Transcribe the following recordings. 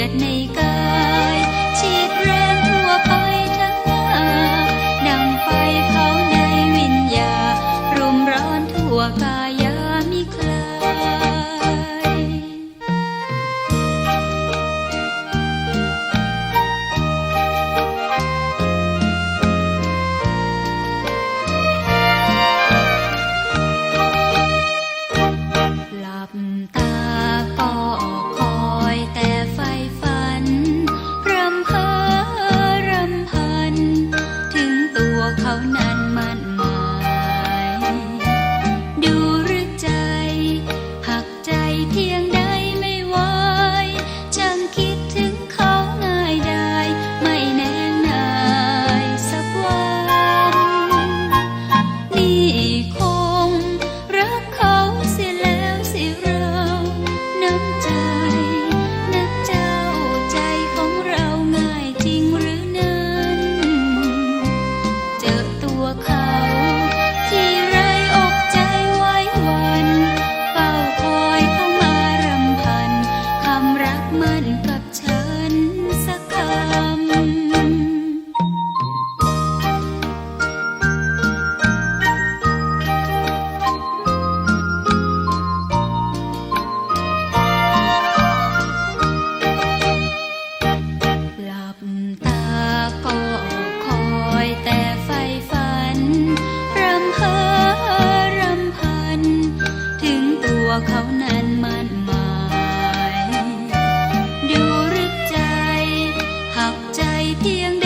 Việt me. ตัวเขานั้นมั่นหมายดูรึกใจ หักใจเพียง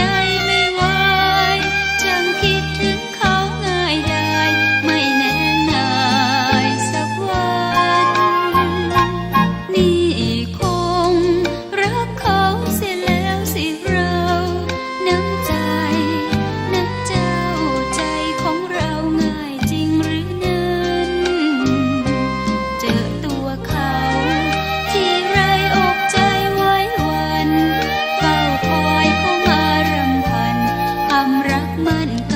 รักมัน